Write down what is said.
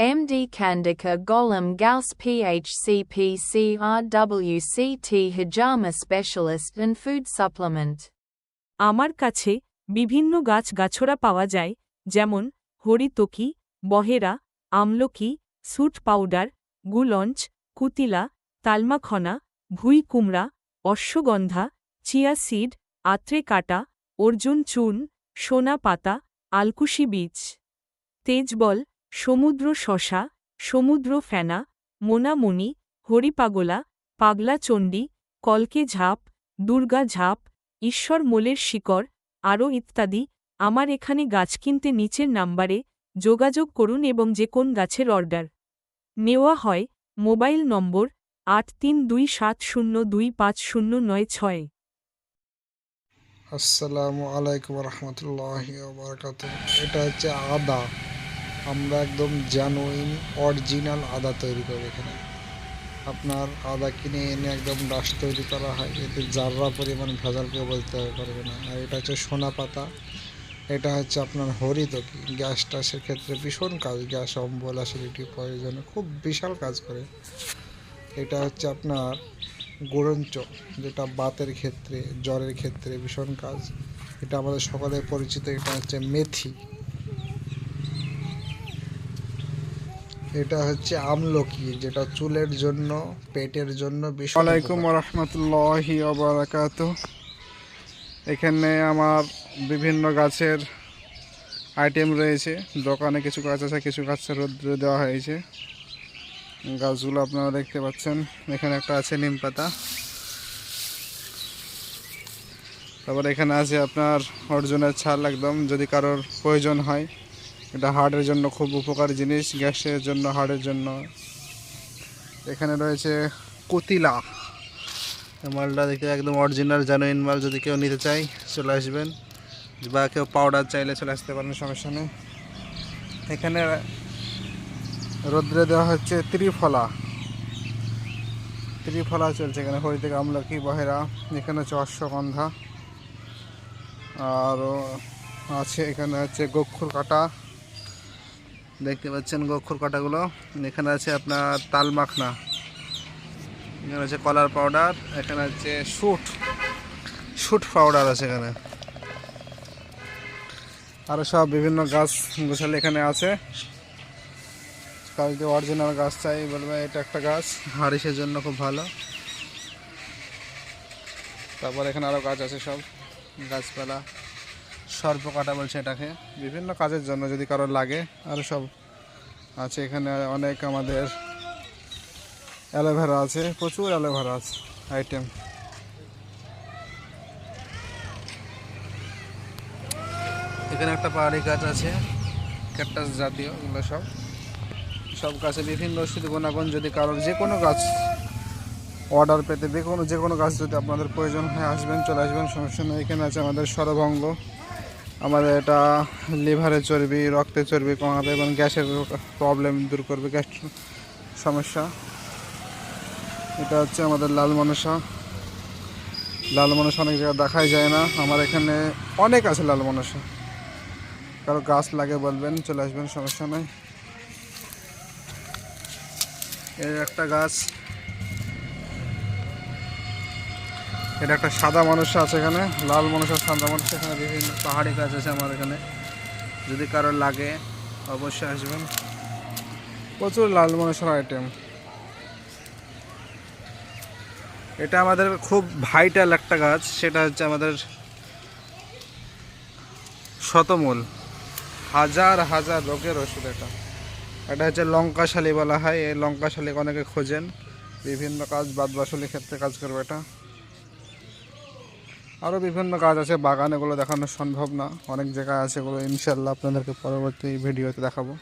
MD Kandika Golem Gauss PHCP CRWCT Hijama Specialist and Food Supplement. আমার কাছে বিভিন্ন গাছ গাছড়া পাওয়া যায়, যেমন হরিতকি, বহেরা, আমলকি সুট পাউডার, গুলঞ্চ, কুতিলা, তালমাখনা ভুই কুমড়া অশ্বগন্ধা, চিয়া সিড, আত্রে কাটা, অর্জুন চূন, সোনা পাতা, আলকুশি বীজ তেজবল সমুদ্র শশা, সমুদ্র ফেনা মোনামণি হরিপাগলা, পাগলা চণ্ডী, কলকে ঝাপ, দুর্গা ঝাপ, ঈশ্বর মোলের শিকড়, আরও ইত্যাদি। আমার এখানে গাছ কিনতে নিচের নাম্বারে যোগাযোগ করুন এবং যে কোন গাছের অর্ডার নেওয়া হয়, মোবাইল নম্বর আট তিন দুই সাত শূন্য দুই পাঁচ শূন্য নয় ছয়। আসসালামু আলাইকুম রহমতুল্লাহ এটা হচ্ছে আদা। আমরা একদম জেনুইন অরিজিনাল আদা তৈরি করি এখানে। আপনার আদা কিনে এনে একদম ডাস তৈরি করা হয়। এতে যাররা পরিমাণ ভেজাল কেউ বলতে পারবে না। আর এটা হচ্ছে সোনা পাতা। এটা হচ্ছে আপনার হরিতকি। গ্যাসটা সেক্ষেত্রে ভীষণ কাজ। গ্যাস, অম্বল অ্যাসিডিটি প্রয়োজনে। খুব বিশাল কাজ করে। এটা হচ্ছে আপনার গোড়ঞ্চ, যেটা বাতের ক্ষেত্রে, জ্বরের ক্ষেত্রে ভীষণ কাজ। এটা আমাদের সকলে পরিচিত। এটা হচ্ছে মেথি। এটা হচ্ছে আমলকি যেটা চুলের জন্য পেটের জন্য আলাইকুম রহমতুল্লাহি বারাকাত এখানে আমার বিভিন্ন গাছের আইটেম রয়েছে। দোকানে কিছু গাছ আছে কিছু গাছ রোদ্রে দেওয়া হয়েছে। গাছগুলো আপনারা দেখতে পাচ্ছেন। এখানে একটা আছে নিম পাতা। তারপর এখানে আছে আপনার অর্জুনের ছাল একদম যদি কারোর প্রয়োজন হয়। এটা হার্টের জন্য খুব উপকারী জিনিস, গ্যাসের জন্য হার্টের জন্য। এখানে রয়েছে কতিলা। মালটা দেখতে একদম অরিজিনাল জেনুইন মাল যদি কেউ নিতে চাই চলে আসবেন। বা কেউ পাউডার চাইলে চলে আসতে পারেন, সমস্যা নেই। এখানে রোদ্রে দেওয়া হচ্ছে ত্রিফলা। ত্রিফলা চলছে এখানে হরি থেকে আমলকি বহেরা। এখানে হচ্ছে অশ্বগন্ধা। আরও আছে, এখানে হচ্ছে গক্ষুর কাটা। দেখতে পাচ্ছেন গক্ষুর কাটাগুলো। এখানে আছে আপনার তাল মাখনা। এখানে আছে কলার পাউডার, এখানে আছে শুট। শুট পাউডার আছে এখানে। আরও সব বিভিন্ন গাছ গোছালে এখানে আছে। যদি অরিজিনাল গাছ চাই বলবে এটা একটা গাছ। হারিসের জন্য খুব ভালো। তারপর এখানে আরও গাছ আছে সব। গাছপালা। সর্প কাটা বলছে এটাকে। বিভিন্ন কাজের জন্য যদি কারও লাগে আরও সব আছে এখানে অনেক আমাদের অ্যালোভেরা আছে, প্রচুর অ্যালোভেরা আছে আইটেম এখানে একটা পাহাড়ি গাছ আছে ক্যাকটাস জাতীয়, এগুলো সব। সব গাছে বিভিন্ন ওষুধ গুণাগুণ যদি কারোর যে কোনো গাছ অর্ডার পেতে, যে কোনো যে কোনো গাছ যদি আপনাদের প্রয়োজন হয়, আসবেন, চলে আসবেন, সমস্যা নেই। এখানে আছে আমাদের সরভঙ্গ আমাদের এটা লিভারের চর্বি রক্তের চর্বি কমাবে এবং গ্যাসের প্রবলেম দূর করবে, গ্যাস সমস্যা। এটা হচ্ছে আমাদের লাল মনসা। লাল মনসা অনেক জায়গায় দেখাই যায় না। আমার এখানে অনেক আছে লাল মনসা। কারও গাছ লাগে বলবেন, চলে আসবেন, সমস্যা নেই। এর একটা গাছ এটা একটা সাদা মানুষ আছে এখানে, লাল মানুষ আর সাদা মানুষ এখানে বিভিন্ন পাহাড়ি গাছ আছে আমার এখানে। যদি কারোর লাগে, অবশ্যই আসবেন। প্রচুর লাল মানুষের আইটেম এটা আমাদের খুব ভাইটাল একটা গাছ, সেটা হচ্ছে আমাদের শতমূল। হাজার হাজার রোগের ওষুধ এটা। এটা হচ্ছে লঙ্কা শালি বলা হয়, এই লঙ্কা শালিক অনেকে খোঁজেন। বিভিন্ন কাজ বাদ বাসলির ক্ষেত্রে কাজ করবে এটা। আরও বিভিন্ন কাজ আছে, বাগান এগুলো দেখানো সম্ভব না। অনেক জায়গায় আছে এগুলো ইনশাল্লাহ আপনাদেরকে পরবর্তী ভিডিওতে দেখাবো।